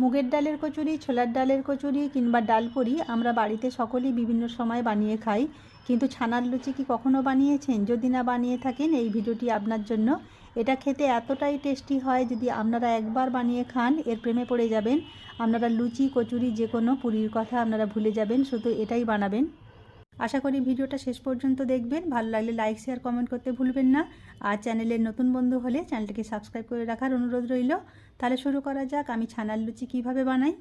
মুগের ডালের কচুরি, ছোলার ডালের কচুরি কিংবা ডাল পুরি আমরা বাড়িতে সকলেই বিভিন্ন সময় বানিয়ে খাই। কিন্তু ছানার লুচি কি কখনো বানিয়েছেন? যদি না বানিয়ে থাকেন, এই ভিডিওটি আপনার জন্য। এটা খেতে এতটাই টেস্টি হয় যদি আপনারা একবার বানিয়ে খান, এর প্রেমে পড়ে যাবেন। আপনারা লুচি, কচুরি যে কোনো পুরীর কথা আপনারা ভুলে যাবেন, শুধু এটাই বানাবেন। আশা করি ভিডিওটা শেষ পর্যন্ত দেখবেন। ভালো লাগলে লাইক শেয়ার কমেন্ট করতে ভুলবেন না। আর চ্যানেলের নতুন বন্ধু হলে চ্যানেলটিকে সাবস্ক্রাইব করে রাখার অনুরোধ রইল। তাহলে শুরু করা যাক, আমি ছানার লুচি কীভাবে বানাই?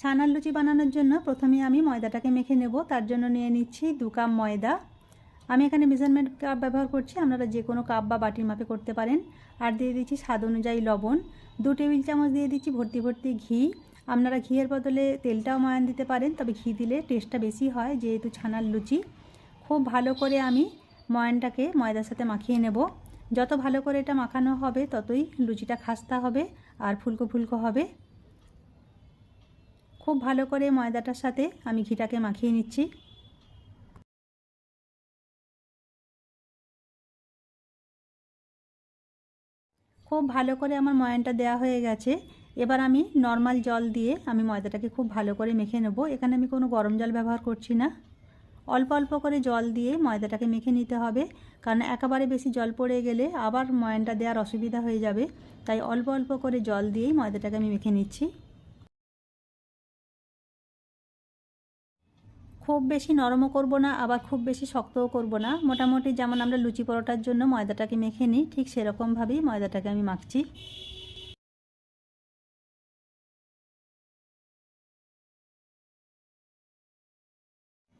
ছানার লুচি বানানোর জন্য প্রথমে আমি ময়দাটাকে মেখে নেব। তার জন্য নিয়ে নিচ্ছি দু কাপ ময়দা। আমি এখানে মেজারমেন্ট কাপ ব্যবহার করছি। আপনারা যে কোনো কাপ বা বাটির মাপে করতে পারেন। আর দিয়ে দিচ্ছি স্বাদ অনুযায়ী লবণ। দু টেবিল চামচ দিয়ে দিচ্ছি ভর্তি ভর্তি ঘি। আপনারা ঘিয়ের বদলে তেলটাও ময়ান দিতে পারেন, তবে ঘি দিলে টেস্টটা বেশি হয়, যেহেতু ছানার লুচি। খুব ভালো করে আমি ময়ানটাকে ময়দার সাথে মাখিয়ে নেব। যত ভালো করে এটা মাখানো হবে, ততই লুচিটা খাস্তা হবে আর ফুলকো ফুলকো হবে। খুব ভালো করে ময়দাটার সাথে আমি ঘিটাকে মাখিয়ে নিচ্ছি। খুব ভালো করে আমার ময়ানটা দেওয়া হয়ে গেছে। এবার আমি নর্মাল জল দিয়ে আমি ময়দাটাকে খুব ভালো করে মেখে নেব। এখানে আমি কোনো গরম জল ব্যবহার করছি না। অল্প অল্প করে জল দিয়ে ময়দাটাকে মেখে নিতে হবে, কারণ একেবারে বেশি জল পড়ে গেলে আবার ময়ানটা দেওয়ার অসুবিধা হয়ে যাবে। তাই অল্প অল্প করে জল দিয়েই ময়দাটাকে আমি মেখে নিচ্ছি। খুব বেশি নরমও করব না, আবার খুব বেশি শক্তও করব না। মোটামুটি যেমন আমরা লুচি পরোটার জন্য ময়দাটাকে মেখে নিই, ঠিক সেরকমভাবেই ময়দাটাকে আমি মাখছি।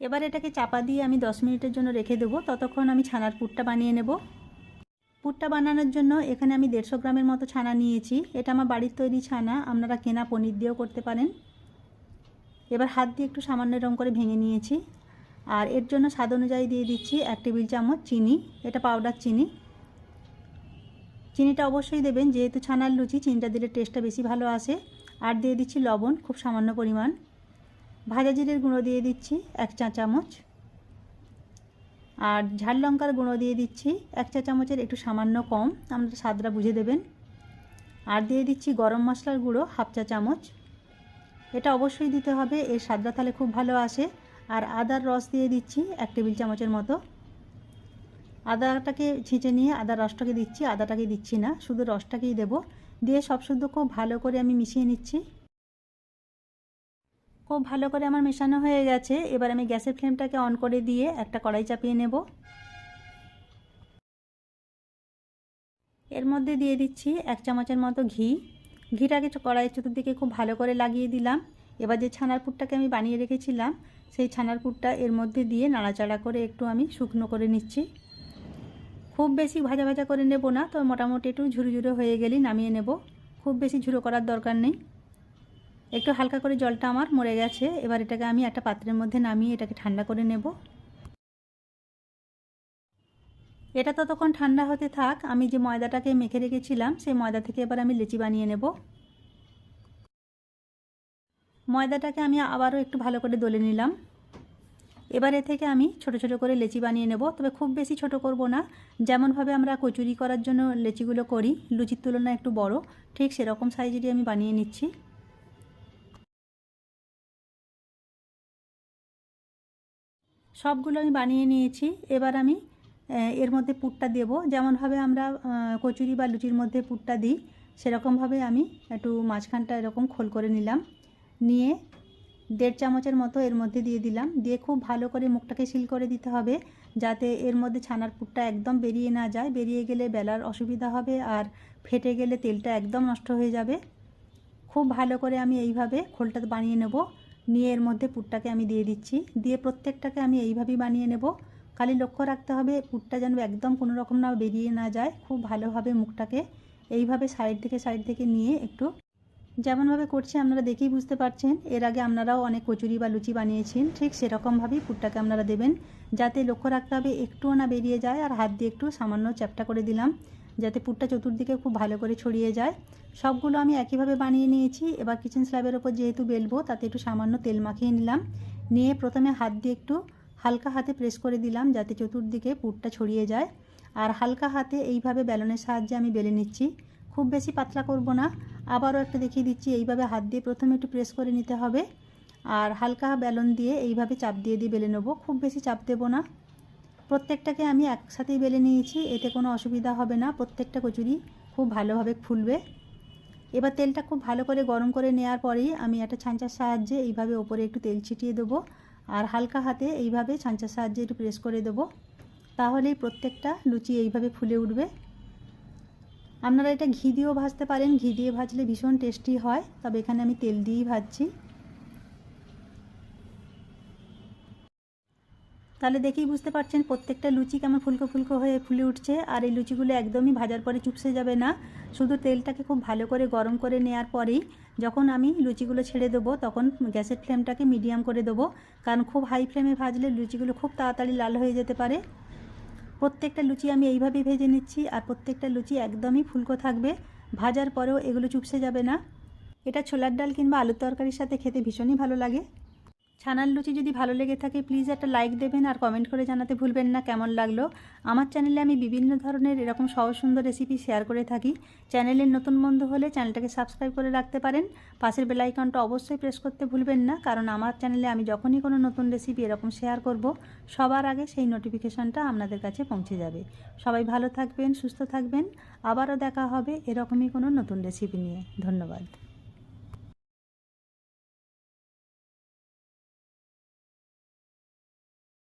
এবার এটাকে চাপা দিয়ে আমি দশ মিনিটের জন্য রেখে দেবো। ততক্ষণ আমি ছানার পুরটা বানিয়ে নেব। পুরটা বানানোর জন্য এখানে আমি দেড়শো গ্রামের মতো ছানা নিয়েছি। এটা আমার বাড়ির তৈরি ছানা। আপনারা কেনা পনির দিয়েও করতে পারেন। এবার হাত দিয়ে একটু সামান্য রং করে ভেঙে নিয়েছি। আর এর জন্য স্বাদ অনুযায়ী দিয়ে দিচ্ছি এক টেবিল চামচ চিনি। এটা পাউডার চিনি। চিনিটা অবশ্যই দেবেন। যেহেতু ছানার লুচি, চিনিটা দিলে টেস্টটা বেশি ভালো আসে। আর দিয়ে দিচ্ছি লবণ, খুব সামান্য পরিমাণ। ভাজা জিরের গুঁড়ো দিয়ে দিচ্ছি এক চা চামচ। আর ঝাল লঙ্কার গুঁড়ো দিয়ে দিচ্ছি এক চা চামচের একটু সামান্য কম, আপনারা স্বাদটা বুঝে দেবেন। আর দিয়ে দিচ্ছি গরম মশলার গুঁড়ো হাফ চা চামচ। এটা অবশ্যই দিতে হবে, এর স্বাদটা তাহলে খুব ভালো আসে। আর আদার রস দিয়ে দিচ্ছি এক টেবিল চামচের মতো। আদাটাকে ছিঁচে নিয়ে আদার রসটাকে দিচ্ছি, আদাটাকে দিচ্ছি না, শুধু রসটাকেই দেব। দিয়ে সব শুদ্ধ খুব ভালো করে আমি মিশিয়ে নিচ্ছি। খুব ভালো করে আমার মেশানো হয়ে গেছে। এবার আমি গ্যাসের ফ্লেমটাকে অন করে দিয়ে একটা কড়াই চাপিয়ে নেব। এর মধ্যে দিয়ে দিচ্ছি এক চামচের মতো ঘি। ঘিটাকে কড়াইয়ের চতুর্দিকে খুব ভালো করে লাগিয়ে দিলাম। এবার যে ছানার পুরটাকে আমি বানিয়ে রেখেছিলাম, সেই ছানার পুরটা এর মধ্যে দিয়ে নাড়াচাড়া করে একটু আমি শুকনো করে নিচ্ছি। খুব বেশি ভাজা ভাজা করে নেব না, তো মোটামুটি একটু ঝুরো ঝুরো হয়ে গেলেই নামিয়ে নেব। খুব বেশি ঝুরো করার দরকার নেই। একটু হালকা করে জলটা আমার মরে গেছে। এবার এটাকে আমি একটা পাত্রের মধ্যে নামিয়ে এটাকে ঠান্ডা করে নেব। এটা ততক্ষণ ঠান্ডা হতে থাক। আমি যে ময়দাটাকে মেখে রেখেছিলাম, সেই ময়দা থেকে এবার আমি লেচি বানিয়ে নেব। ময়দাটাকে আমি আবারও একটু ভালো করে দলে নিলাম। এবারে থেকে আমি ছোট ছোট করে লেচি বানিয়ে নেব। তবে খুব বেশি ছোট করব না। যেমনভাবে আমরা কচুরি করার জন্য লেচিগুলো করি, লুচির তুলনায় একটু বড়, ঠিক সেরকম সাইজেরই আমি বানিয়ে নিচ্ছি। সবগুলো আমি বানিয়ে নিয়েছি। এবার আমি এর মধ্যে পুরটা দেব। যেমনভাবে আমরা কচুরি বা লুচির মধ্যে পুরটা দিই, সেরকমভাবে আমি একটু মাঝখানটা এরকম খোল করে নিলাম। নিয়ে দেড় চামচের মতো এর মধ্যে দিয়ে দিলাম। দিয়ে খুব ভালো করে মুখটাকে সিল করে দিতে হবে, যাতে এর মধ্যে ছানার পুরটা একদম বেরিয়ে না যায়। বেরিয়ে গেলে বেলার অসুবিধা হবে আর ফেটে গেলে তেলটা একদম নষ্ট হয়ে যাবে। খুব ভালো করে আমি এইভাবে খোলটা বানিয়ে নেব। নিয়ে এর মধ্যে পুরটাকে আমি দিয়ে দিচ্ছি। দিয়ে প্রত্যেকটাকে আমি এইভাবেই বানিয়ে নেব। খালি লক্ষ্য রাখতে হবে পুরটা যেন একদম কোনো রকম না বেরিয়ে না যায়। খুব ভালোভাবে মুখটাকে এইভাবে সাইড থেকে সাইড থেকে নিয়ে একটু যেমনভাবে করছি আপনারা দেখেই বুঝতে পারছেন। এর আগে আপনারাও অনেক কচুরি বা লুচি বানিয়েছেন। ঠিক সেরকমভাবেই পুরটাকে আপনারা দেবেন। যাতে লক্ষ্য রাখতে হবে একটুও না বেরিয়ে যায়। আর হাত দিয়ে একটু সামান্য চ্যাপটা করে দিলাম। যাতে পুরটা চতুর্দিকে খুব ভালো করে ছড়িয়ে যায়। সবগুলো আমি একইভাবে বানিয়ে নিয়েছি। এবার কিচেন স্ল্যাবের ওপর যেহেতু বেলবো, তাতে একটু সামান্য তেল মাখিয়ে নিলাম। নিয়ে প্রথমে হাত দিয়ে একটু হালকা হাতে প্রেস করে দিলাম যাতে চতুর্দিকে পুরটা ছড়িয়ে যায়। আর হালকা হাতে এইভাবে বেলনের সাহায্যে আমি বেলে নিচ্ছি। খুব বেশি পাতলা করব না। আবারও একটা দেখিয়ে দিচ্ছি, এইভাবে হাত দিয়ে প্রথমে একটু প্রেস করে নিতে হবে। আর হালকা বেলন দিয়ে এইভাবে চাপ দিয়ে দিয়ে বেলে নেব। খুব বেশি চাপ দেবো না। প্রত্যেকটাকে আমি একসাথেই বেলে নিয়েছি, এতে কোনো অসুবিধা হবে না। প্রত্যেকটা কচুরি খুব ভালোভাবে ফুলবে। এবার তেলটা খুব ভালো করে গরম করে নেওয়ার পরেই আমি একটা ছাঁচার সাহায্যে এইভাবে ওপরে একটু তেল ছিটিয়ে দেবো আর হালকা হাতে এইভাবে ছাঁচার সাহায্যে একটু প্রেস করে দেবো। তাহলেই প্রত্যেকটা লুচি এইভাবে ফুলে উঠবে। আপনারা এটা ঘি দিয়েও ভাজতে পারেন। ঘি দিয়ে ভাজলে ভীষণ টেস্টি হয়। তবে এখানে আমি তেল দিয়েই ভাজছি। তাহলে দেখেই বুঝতে পারছেন প্রত্যেকটা লুচি কেমন ফুলকো ফুলকো হয়ে ফুলে উঠছে, আর এই লুচিগুলো একদমই ভাজার পরে চুপসে যাবে না। শুধু তেলটাকে খুব ভালো করে গরম করে নেওয়ার পরেই যখন আমি লুচিগুলো ছেড়ে দেবো, তখন গ্যাসের ফ্লেমটাকে মিডিয়াম করে দেবো। কারণ খুব হাই ফ্লেমে ভাজলে লুচিগুলো খুব তাড়াতাড়ি লাল হয়ে যেতে পারে। প্রত্যেকটা লুচি আমি এইভাবেই ভেজে নিচ্ছি, আর প্রত্যেকটা লুচি একদমই ফুলকো থাকবে। ভাজার পরেও এগুলো চুপসে যাবে না। এটা ছোলার ডাল কিংবা আলুর তরকারির সাথে খেতে ভীষণই ভালো লাগে। ছানার লুচি যদি ভালো লেগে থাকে প্লিজ একটা লাইক দেবেন আর কমেন্ট করে জানাতে ভুলবেন না, কেমন লাগল? আমার চ্যানেলে আমি বিভিন্ন ধরনের এরকম সহজ সুন্দর রেসিপি শেয়ার করে থাকি। চ্যানেলের নতুন বন্ধু হলে চ্যানেলটাকে সাবস্ক্রাইব করে রাখতে পারেন। পাশের বেল আইকনটা অবশ্যই প্রেস করতে ভুলবেন না, কারণ আমার চ্যানেলে আমি যখনই কোনো নতুন রেসিপি এরকম শেয়ার করব, সবার আগে সেই নোটিফিকেশনটা আপনাদের কাছে পৌঁছে যাবে। সবাই ভালো থাকবেন, সুস্থ থাকবেন। আবারও দেখা হবে এরকমই কোনো নতুন রেসিপি নিয়ে। ধন্যবাদ।